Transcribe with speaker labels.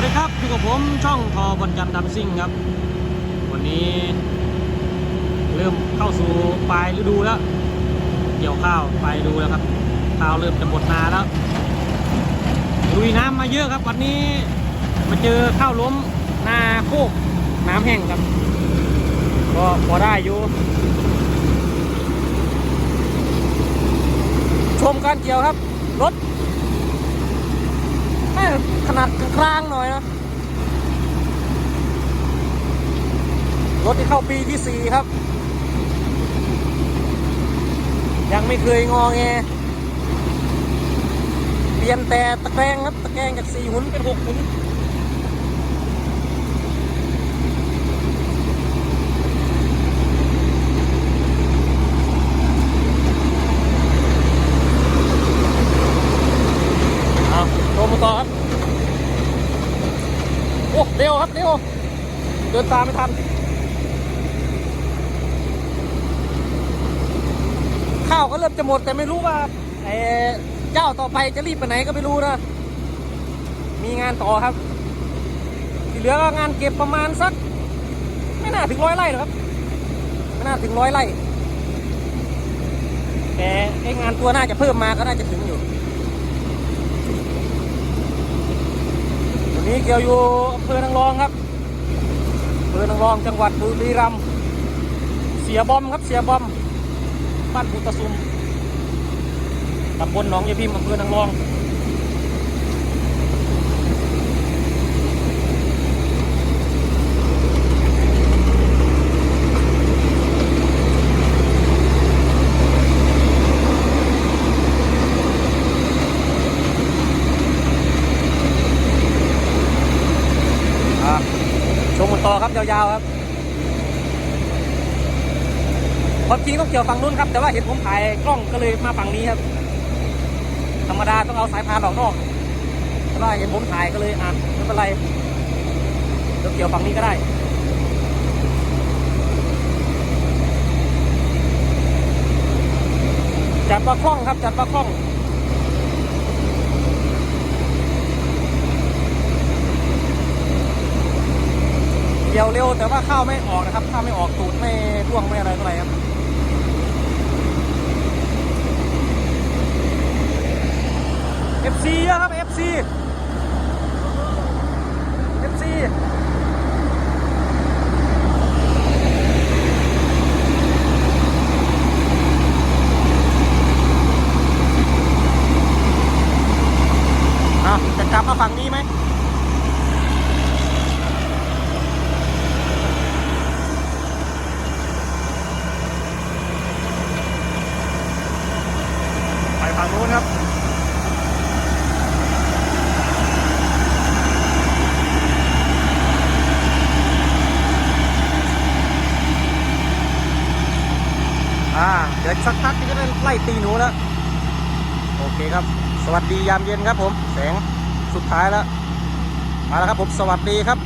Speaker 1: วัสดีครับอยู่กับผมช่องทอบอลจันทร์ดำซิ่งครับ วันนี้ เริ่มเข้าสู่ปลายฤดูแล้ว เกี่ยวข้าวปลายฤดูแล้วครับข้าวเริ่มจะหมดนาแล้วลุยน้ำมาเยอะครับ วันนี้มาเจอข้าวล้มนาโคกน้ำแห้งครับ ก็พอได้อยู่ชมการเกี่ยวครับ รถ แม่ขนาดกลางหน่อยนะ รถที่เข้าปีที่สี่ครับ ยังไม่เคยงอแง เปลี่ยนแต่ตะแกรงครับ ตะแกรงจากสี่หุนเป็นหกหุน เอาโทรมาต่อครับ โอ้เร็วครับเร็วเดินตามไม่ทันข้าวก็เริ่มจะหมดแต่ไม่รู้ว่าไอ้เจ้าต่อไปจะรีบไปไหนก็ไม่รู้นะ มีงานต่อครับ ที่เหลือก็งานเก็บประมาณสัก ไม่น่าถึงร้อยไร่หรอกครับ ไม่น่าถึงร้อยไร่แต่ไอ้งานตัวน่าจะเพิ่มมาก็น่าจะถึงอยู่ นี้เกี่ยวอยู่อำเภอนางรองครับอำเภอนางรองจังหวัดบุรีรัมย์เสียบอมครับเสียบอมบ้านพุตะซุมตำบลหนองยายพิมอำเภอนางรอง ต่อครับยาวๆครับความจริงต้องเกี่ยวฝั่งนู้นครับ แต่ว่าเห็นผมถ่ายกล้องก็เลยมาฝั่งนี้ครับ ธรรมดาต้องเอาสายพานออกนอกแต่ว่าเห็นผมถ่ายก็เลยอะไม่เป็นไรเดี๋ยวเกี่ยวฝั่งนี้ก็ได้จัดปลาคล่องครับจัดปลาคล่อง กี่ยวเร็วแต่ว่าข้าวไม่ออกนะครับ ข้าวไม่ออกตูดไม่ร่วงไม่อะไรเท่าไหร่ครับ FC เยอะครับ FC FC อะจะกลับมาฝั่งนี้ไหม ไปฝั่งนู้นครับ อ่าเดี๋ยวสักพักจะได้ไล่ตีหนูแล้ว โอเคครับ สวัสดียามเย็นครับผม แสงสุดท้ายแล้ว มาแล้วครับผม สวัสดีครับ